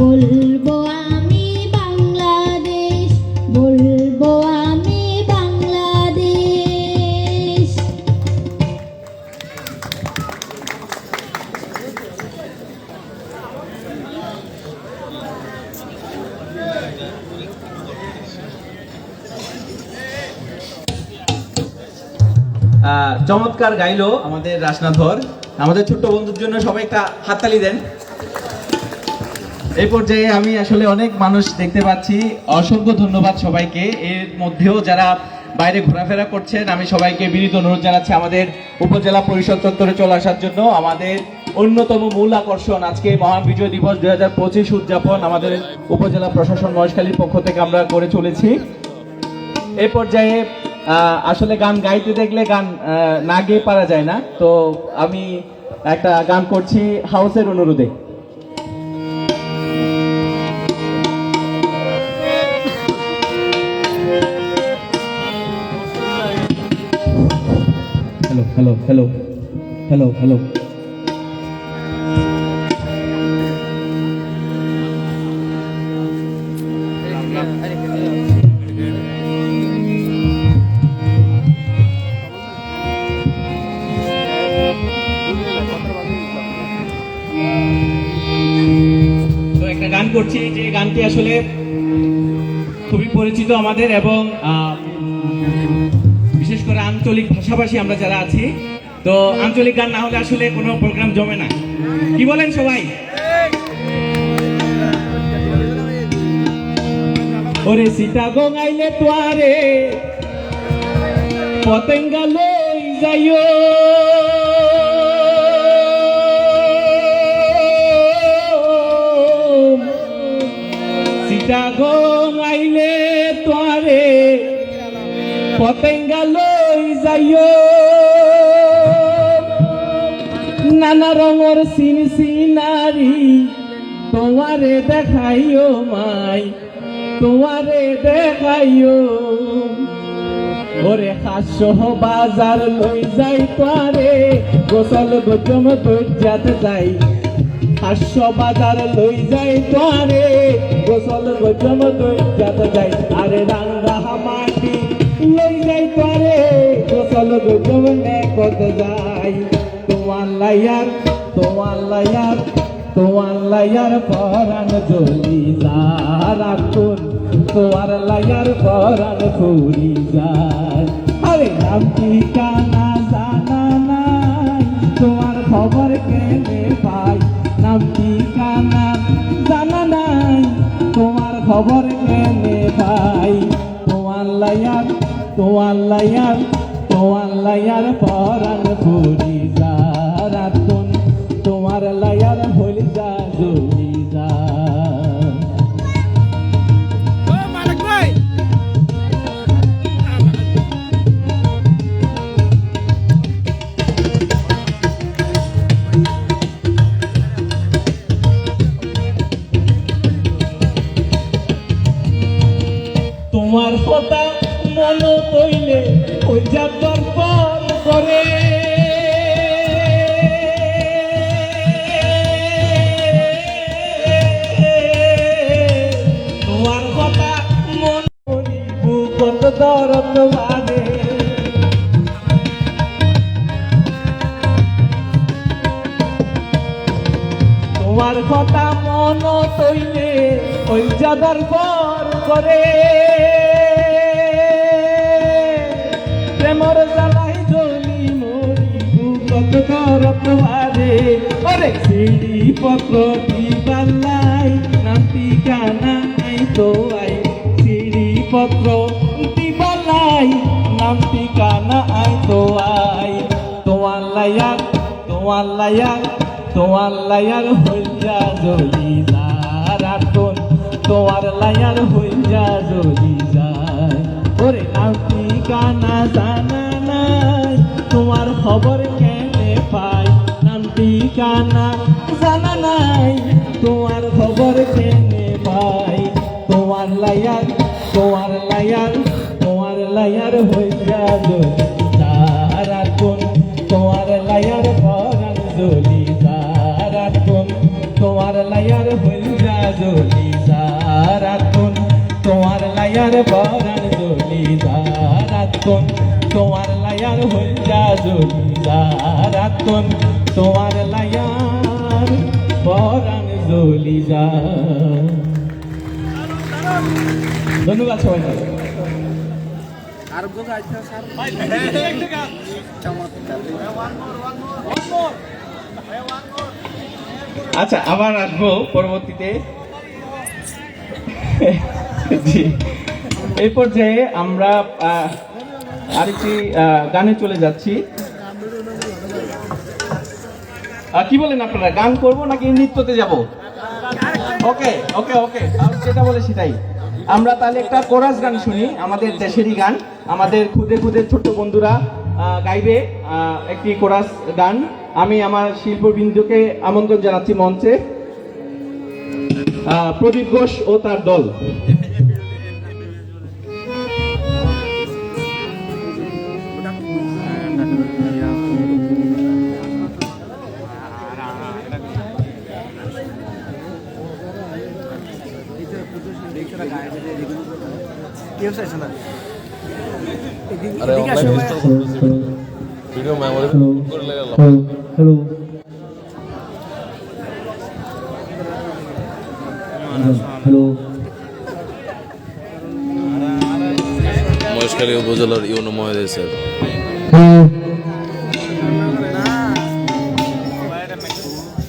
বলব আমি বাংলাদেশ, বলব আমি বাংলাদেশ। চমৎকার গাইলো আমাদের রাসনাথর। আমাদের ছোট্ট বন্ধুর জন্য সবাই একটা হাততালি দেন। এই পর্যায়ে আমি আসলে অনেক মানুষ দেখতে পাচ্ছি। অসংখ্য ধন্যবাদ সবাইকে। এর মধ্যেও যারা বাইরে ঘোরাফেরা করছেন, আমি সবাইকে বিনীত অনুরোধ জানাচ্ছি আমাদের উপজেলা পরিষদ চত্বরে চলে আসার জন্য। আমাদের অন্যতম মূল আকর্ষণ আজকে মহান বিজয় দিবস দুই হাজার পঁচিশ উদযাপন আমাদের উপজেলা প্রশাসন মহেশখালীর পক্ষ থেকে আমরা করে চলেছি। এ পর্যায়ে আসলে গান গাইতে দেখলে গান না গেয়ে পারা যায় না। তো আমি একটা গান করছি হাউসের অনুরোধে। হ্যালো হ্যালো হ্যালো হ্যালো গান করছি যে গানটি আসলে খুবই পরিচিত আমাদের এবং আঞ্চলিক ভাষাভাষী আমরা যারা আছি, তো আঞ্চলিক গান না হলে আসলে কোনো প্রোগ্রাম জমে না। কি বলেন সবাই? ওরে সীতা গঙ্গাইলে তোয়ারে, পতেঙ্গা লই যাইও। সীতা গঙ্গাইলে তোয়ারে, পতেঙ্গা লই যাইও। নানা রঙর সিন সিনারি তোমারে দেখাইও মাই, তোমারে দেখাইও। ওরে হাস্য বাজার লই যাই তোরে গোসল গোজম দৈজাত যাই। হাস্য বাজার লই যাই তোরে গোসল গোজম দৈজাত যাই। আরে রাঙ্গা কত যাই। তোমার লাইয়ার তোমার লাইয়ার তোমার লাইয়ার পরাণ জলি তোমার লাইয়ার পরাণ ফুরি যায় আরে নাম জানা নাই? তোমার খবর কেনে পাই? নাম ঠিকানা জানা নাই? তোমার খবর মন তৈলে ওই যাবার পর করে। তোমার কথা মন বুকত দরদ বাদে তোমার কথা মন তৈলে ওই যাবার পর করে। সিঁড়ি পত্র কি পাল্লাই নাম ঠিকানা তো সিঁড়ি পত্র কি পাল্লাই নাম ঠিকানা তো তোমার লাইয়ার তোমার লাইয়ার তোমার লাইয়ার হইয়া জলি রাতন তোমার লাইয়ার হইয়া জলি যায়। ওরে নাম ঠিকানা জানা নাই, তোমার খবর কেন ঠিকানা জানা নাই। তোমার খবর কেনে পাই। তোমার লায়ার তোমার লায়ার তোমার লায়ার হইয়া জলি সারা কোন। তোমার লায়ার ভরান জলি সারা কোন। তোমার লায়ার হইয়া জলি সারা কোন। তোমার লায়ার ভরান জলি সারা কোন। তোমার লায়ার হইয়া সারা কোন তোমার লায়ার ভরান জলি যা ধন্যবাদ সবাই। আচ্ছা আবার আসব পরবর্তীতে। জি। এই পর্যায়ে আমরা আহ, আরেকটি গানে চলে যাচ্ছি। কি বলেন আপনারা, গান করব নাকি নৃত্যতে যাব? ওকে ওকে ওকে যেটা বলে সেটাই। আমরা তাহলে একটা কোরাস গান শুনি, আমাদের দেশেরই গান। আমাদের খুদে খুদে ছোট্ট বন্ধুরা গাইবে একটি কোরাস গান। আমি আমার শিল্পবৃন্দকে আমন্ত্রণ জানাচ্ছি মঞ্চে। প্রদীপ ঘোষ ও তার দল। হ্যালো হ্যালো মহেশখালী উপজেলার ইউনো মহোদয় sir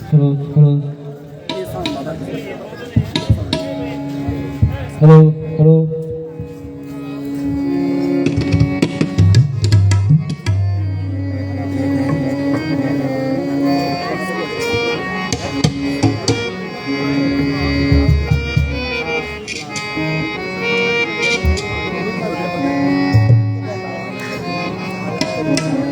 hello hello hello hello ওরে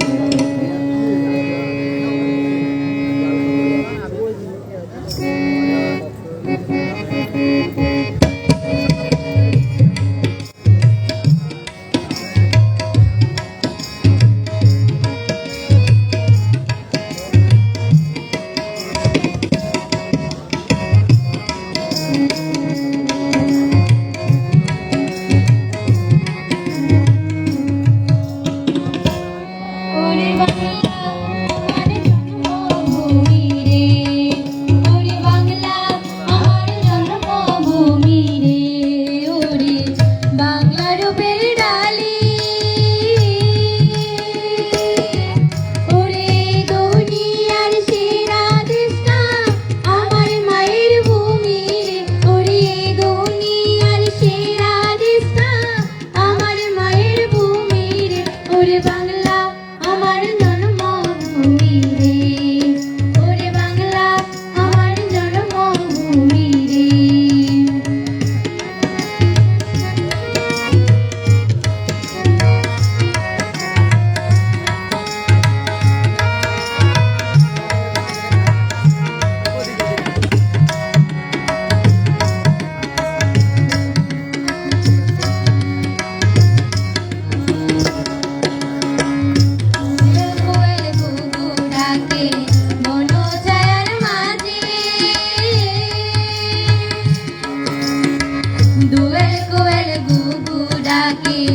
নাকি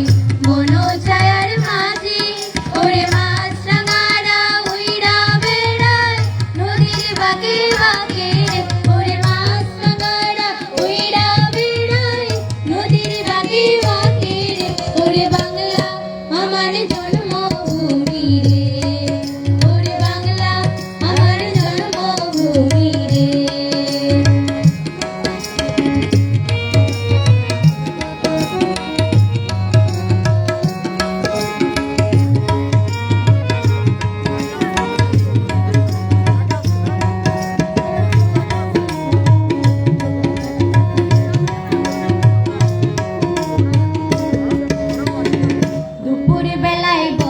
bye, bye.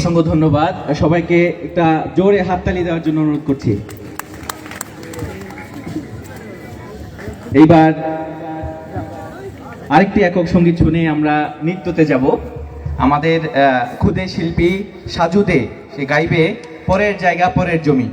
অসংখ্য ধন্যবাদ। সবাইকে একটা জোরে হাততালি দেওয়ার জন্য অনুরোধ করছি। এইবার আরেকটি একক সংগীত শুনে আমরা নৃত্যতে যাব। আমাদের খুদে শিল্পী সাজুদে সে গাইবে পরের জায়গা, পরের জমি।